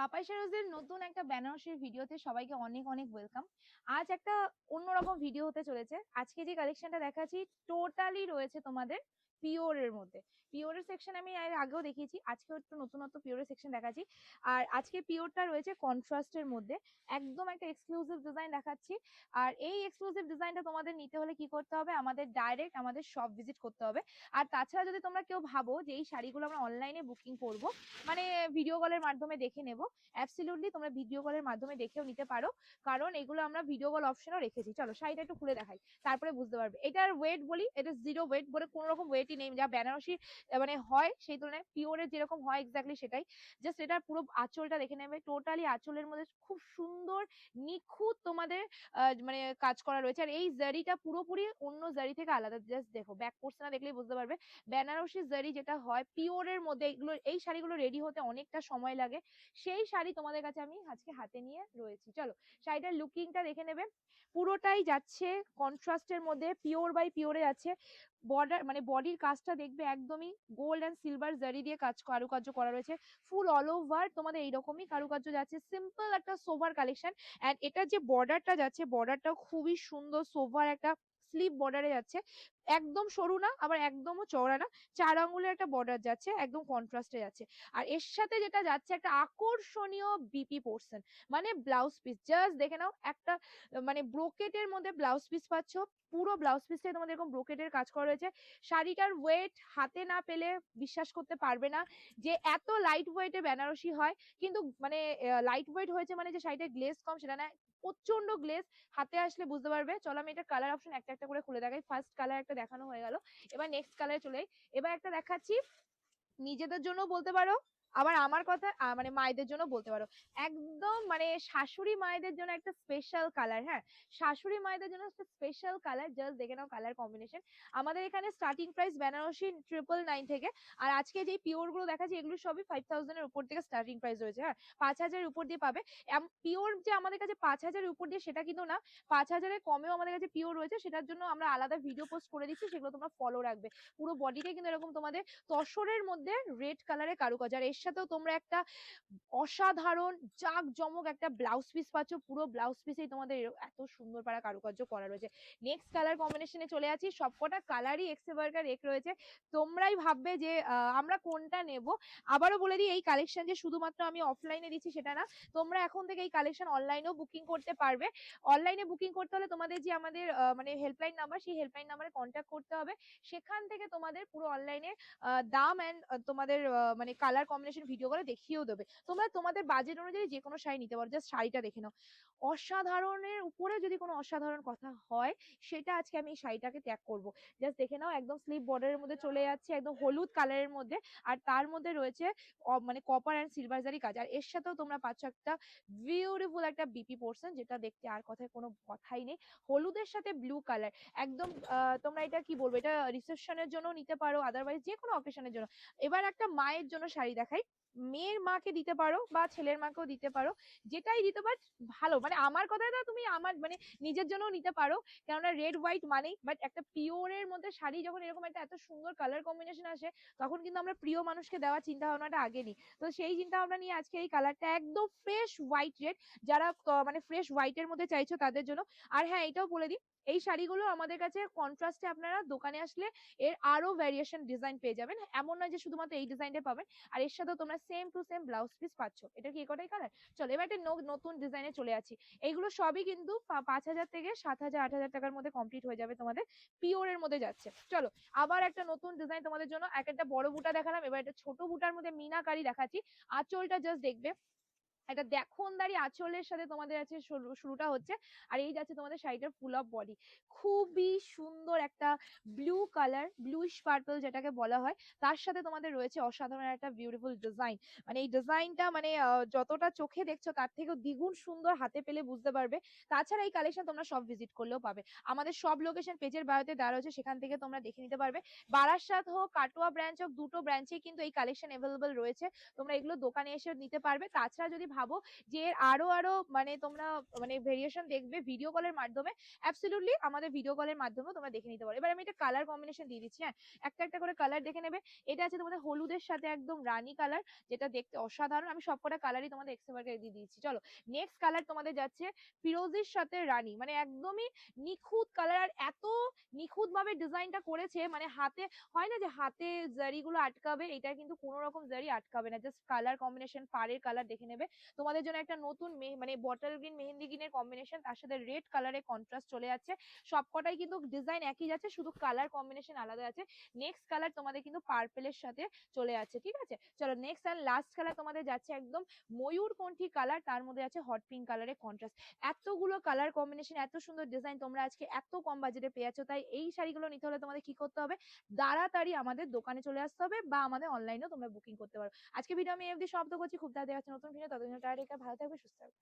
পাপাই সারোজের নতুন একটা বেনারসির ভিডিওতে সবাইকে অনেক অনেক ওয়েলকাম আজ একটা অন্যরকম ভিডিও হতে চলেছে। আজকে যে কালেকশনটা দেখাচ্ছি টোটালি রয়েছে তোমাদের। পিওরের মধ্যে। পিওরের সেকশন আমি এর আগেও দেখিয়েছি। আজকেও একটু নতুনত্ব পিওরের সেকশন দেখাচ্ছি। আর আজকে পিওরটা রয়েছে কন্ট্রাস্টের মধ্যে। একদম একটা এক্সক্লুসিভ ডিজাইন দেখাচ্ছি। আর এই এক্সক্লুসিভ ডিজাইনটা তোমাদের নিতে হলে কি করতে হবে? আমাদের ডাইরেক্ট আমাদের শপ ভিজিট করতে হবে। আর তাছাড়া যদি তোমরা কেউ ভাবো যে এই শাড়িগুলো আমরা অনলাইনে বুকিং করব মানে ভিডিও কলের মাধ্যমে দেখে নেব অ্যাবসলিউটলি তোমরা ভিডিও কলের মাধ্যমে দেখেও নিতে পারো। কারণ এগুলো আমরা ভিডিও কল অপশনও রেখেছি। চলো শাড়িটা একটু খুলে দেখাই। তারপরে বুঝতে পারবে। এটার ওয়েট বলি, এটা জিরো ওয়েট বলে কোনো রকম ওয়েটই নেই যা বেনারসি মানে হয় সেই তুলনায় পিওরের যেরকম হয় এক্স্যাক্টলি সেটাই। জাস্ট এটার পুরো আঁচলটা দেখে নেবে। টোটালি আঁচলের মধ্যে খুব সুন্দর, নিখুঁত তোমাদের মানে কাজ করা রয়েছে। আর এই জারিটা পুরোপুরি অন্য জারি থেকে আলাদা। জাস্ট দেখো ব্যাক পোর্শনটা দেখলেই বুঝতে পারবে। বেনারসি জারি যেটা হয় পিওরের মধ্যে এগুলো, এই শাড়িগুলো রেডি হতে অনেকটা সময় লাগে। সেই শাড়ি তোমাদের কাছে আমি আজকে হাতে নিয়ে রয়েছি। চলো, শাড়িটার লুকিংটা দেখে নেবে। পুরোটাই যাচ্ছে কন্ট্রাস্টের মধ্যে পিওর বাই পিওরে যাচ্ছে। বর্ডার মানে বডির কাজটা দেখবে একদমই গোল্ড অ্যান্ড সিলভার জারি দিয়ে কাজ কারুকার্য করা রয়েছে। ফুল অল ওভার তোমাদের এইরকমই কারুকার্য যাচ্ছে। সিম্পল একটা সোভার কালেকশন অ্যান্ড এটার যে বর্ডারটা যাচ্ছে বর্ডারটা খুবই সুন্দর সোভার একটা স্লিপ বর্ডারে যাচ্ছে। একদম সরু না, আবার একদমও চওড়া না। চার আঙ্গুলের একটা বর্ডার যাচ্ছে, একদম কন্ট্রাস্টে যাচ্ছে। আর এর সাথে যেটা যাচ্ছে, একটা আকর্ষণীয় বিপি পোর্শন মানে ব্লাউজ পিস জাস্ট দেখে নাও, একটা মানে ব্রোকেটের মধ্যে ব্লাউজ পিস পাচ্ছ, পুরো ব্লাউজ পিসটাই তোমাদের এরকম ব্রোকেটের কাজ করা রয়েছে। শাড়িটার ওয়েট হাতে না পেলে বিশ্বাস করতে পারবে না যে এত লাইট ওয়েটে বেনারসি হয়, কিন্তু মানে লাইট ওয়েট হয়েছে মানে যে শাড়িটার গ্লেজ কম, সেটা না প্রচণ্ড গ্লেজ হাতে আসলে বুঝতে পারবে। চলো আমি এটা কালার অপশন একটা একটা করে খুলে দেখাই। ফার্স্ট কালার একটা দেখানো হয়ে গেল এবার নেক্সট কালারে চলে। এবার একটা দেখাচ্ছি নিজেদের জন্য বলতে পারো আবার আমার কথা মানে মায়েদের জন্য বলতে পারো। একদম মানে শাশুড়ি মায়েদের জন্য একটা স্পেশাল কালার হ্যাঁ? শাশুড়ি মায়েদের জন্য একটা স্পেশাল কালার জাস্ট দেখে নাও কালার কম্বিনেশন আমাদের এখানে starting price Banarasi triple nine থেকে, আর আজকে যে পিওরগুলো দেখাচ্ছি, এগুলো সবই ফাইভ থাউজেন্ডের উপর থেকে স্টার্টিং প্রাইস রয়েছে হ্যাঁ? পাঁচ হাজারের উপর দিয়ে পাবে। পিওর যে আমাদের কাছে পাঁচ হাজারের উপর দিয়ে, সেটা কিন্তু না, পাঁচ হাজারের কমেও আমাদের কাছে পিওর রয়েছে। সেটার জন্য আমরা আলাদা ভিডিও পোস্ট করে দিচ্ছি, সেগুলো তোমরা ফলো রাখবে। পুরো বডিটাই কিন্তু এরকম তোমাদের তসরের মধ্যে রেড কালারের কারুকাজ। আর এর সাথেও তোমরা একটা অসাধারণ জাক জমক একটা ব্লাউজ পিস পাচ্ছ। পুরো ব্লাউজ পিসেই তোমাদের এত সুন্দর পারা কারুকার্য করা রয়েছে। নেক্সট কালার কম্বিনেশনে চলে আছি। সবকটা কালারই এক্সে বার্গার এক রয়েছে। তোমরাই ভাববে যে আমরা কোনটা নেব? আবারও বলে দিই, এই কালেকশন যে শুধুমাত্র আমি অফলাইনে দিচ্ছি সেটা না। তোমরা এখন থেকে এই কালেকশন অনলাইনেও বুকিং করতে পারবে। অনলাইনে বুকিং করতে হলে তোমাদের যে আমাদের মানে হেল্পলাইন নাম্বার সেই হেল্পলাইন নাম্বারে কন্ট্যাক্ট করতে হবে। সেখান থেকে তোমাদের পুরো অনলাইনে দাম অ্যান্ড তোমাদের মানে কালার কম্বিনেশন ভিডিও করে দেখিয়েও দেবে। তোমরা তোমাদের বাজেট অনুযায়ী যে কোনো শাড়ি নিতে পারো। জাস্ট শাড়িটা দেখে নাও। অসাধারণের উপরে যদি কোনো অসাধারণ কথা হয়, সেটা আজকে আমি এই শাড়িটাকে ত্যাগ করব। জাস্ট দেখে নাও, একদম স্লিপ বর্ডারের মধ্যে চলে যাচ্ছে, একদম হলুদ কালারের মধ্যে। আর তার মধ্যে রয়েছে মানে কপার অ্যান্ড সিলভার জারি কাজ। আর এর সাথেও তোমরা পাচ্ছ একটা বিউটিফুল একটা বিপি পোর্শন যেটা দেখতে আর কথায় কোনো কথাই নেই। হলুদের সাথে ব্লু কালার একদম তোমরা এটা কি বলব? এটা রিসেপশনের জন্য নিতে পারো আদারওয়াইজ যে কোনো অকেশনের জন্য। এবার একটা মায়ের জন্য শাড়ি দেখাই। মেয়ের মাকে দিতে পারো বা ছেলের মাকেও দিতে পারো, যেটাই দিতে পার, ভালো। মানে আমার কথাটা তুমি আমার মানে নিজের জন্যও নিতে পারো। কেননা রেড হোয়াইট মানেই বাট একটা পিওরের মধ্যে শাড়ি যখন এরকম একটা এত সুন্দর কালার কম্বিনেশন আসে, তখন কিন্তু আমরা প্রিয় মানুষকে দেওয়ার চিন্তা ভাবনাটা আগে নিই। তো সেই চিন্তা ভাবনা নিয়ে আজকে এই কালারটা একদম ফ্রেশ হোয়াইট রেড যারা মানে ফ্রেশ হোয়াইটের মধ্যে চাইছো তাদের জন্য। আর হ্যাঁ এটাও বলে দিই, এই শাড়িগুলো আমাদের কাছে কন্ট্রাস্টে আপনারা দোকানে আসলে এর আরও ভ্যারিয়েশন ডিজাইন পেয়ে যাবেন। এমন নয় যে শুধুমাত্র এই ডিজাইনটা পাবেন। আর এর সাথেও তোমরা same to same blouse piece পাচ্ছ। এটা কি কটাই কালার চলো, এবার একটা নতুন ডিজাইনে চলে আছি এইগুলো সবই কিন্তু পাঁচ হাজার থেকে সাত হাজার, আট হাজার টাকার মধ্যে কমপ্লিট হয়ে যাবে তোমাদের পিওরের মধ্যে যাচ্ছে। চলো, আবার একটা নতুন ডিজাইন তোমাদের জন্য, এক একটা বড় বুটা দেখালাম, এবার একটা ছোট বুটার মধ্যে মিনাকারি দেখাচ্ছি। আঁচলটা জাস্ট দেখবে। একটা দেখনদারি আঁচলের সাথে তোমাদের আছে শুরুটা হচ্ছে। আর এই যাচ্ছে তোমাদের শাড়িটার ফুল অফ বডি খুবই সুন্দর একটা ব্লু কালার ব্লুইশ পার্পল যেটাকে বলা হয়, তার সাথে তোমাদের রয়েছে অসাধারণ একটা বিউটিফুল ডিজাইন মানে এই ডিজাইনটা মানে যতটা চোখে দেখছ তার থেকেও দ্বিগুণ সুন্দর হাতে পেলে বুঝতে পারবে। তাছাড়া এই কালেকশন তোমরা সব ভিজিট করলেও পাবে। আমাদের সব লোকেশন পেজের বায়োতে দেওয়া রয়েছে, সেখান থেকে তোমরা দেখে নিতে পারবে। বারাসাত হোক, কাটোয়া ব্রাঞ্চ হোক, দুটো ব্রাঞ্চে কিন্তু এই কালেকশন অ্যাভেলেবল রয়েছে। তোমরা এগুলো দোকানে এসে নিতে পারবে। তাছাড়া যদি ভাবো যে এর আরও আরও মানে তোমরা মানে ভেরিয়েশন দেখবে ভিডিও কলের মাধ্যমে। অ্যাবসলিউটলি আমাদের ভিডিও কলের মাধ্যমেও তোমরা দেখে নিতে পারো। এবার আমি এটা কালার কম্বিনেশন দিয়ে দিচ্ছি হ্যাঁ। একটা একটা করে কালার দেখে নেবে। এটা আছে তোমাদের হলুদের সাথে একদম রানী কালার যেটা দেখতে অসাধারণ। আমি সবকটা কালারই তোমাদের এক্সেবারকে দিয়ে দিয়েছি চলো নেক্সট কালার তোমাদের যাচ্ছে ফিরোজির সাথে রানী। মানে একদমই নিখুঁত কালার আর এত নিখুঁত ভাবে ডিজাইনটা করেছে। মানে হাতে, হয় না যে হাতে জারিগুলো আটকাবে, এটা কিন্তু কোনো রকম জারি আটকাবে না। জাস্ট কালার কম্বিনেশন পাড়ের কালার দেখে নেবে। তোমাদের জন্য একটা নতুন মানে বটল গ্রিন মেহেন্দি গ্রিনের কম্বিনেশন তার সাথে রেড কালারের কন্ট্রাস্ট চলে যাচ্ছে। সবকটাই কিন্তু ডিজাইন একই যাচ্ছে, শুধু কালার কম্বিনেশন আলাদা আছে। নেক্সট কালার তোমাদের কিন্তু পার্পেলের সাথে চলে যাচ্ছে, ঠিক আছে? চলো নেক্সট অ্যান্ড লাস্ট কালার তোমাদের যাচ্ছে একদম ময়ূরকণ্ঠী কালার তার মধ্যে আছে হট পিঙ্ক কালারের কন্ট্রাস্ট এতগুলো কালার কম্বিনেশন এত সুন্দর ডিজাইন তোমরা আজকে এত কম বাজেটে পেয়ে যাচ্ছ তাই এই শাড়িগুলো নিতে হলে তোমাদের কি করতে হবে? তাড়াতাড়ি আমাদের দোকানে চলে আসতে হবে বা আমাদের অনলাইনেও তোমরা বুকিং করতে পারো। আজকে ভিডিও আমি এফডি শব্দ করছি, খুব তাড়াতাড়ি আছে নতুন ভিডিও ততদিন টাটা ভালো থাকবে সুস্থ থাকবে।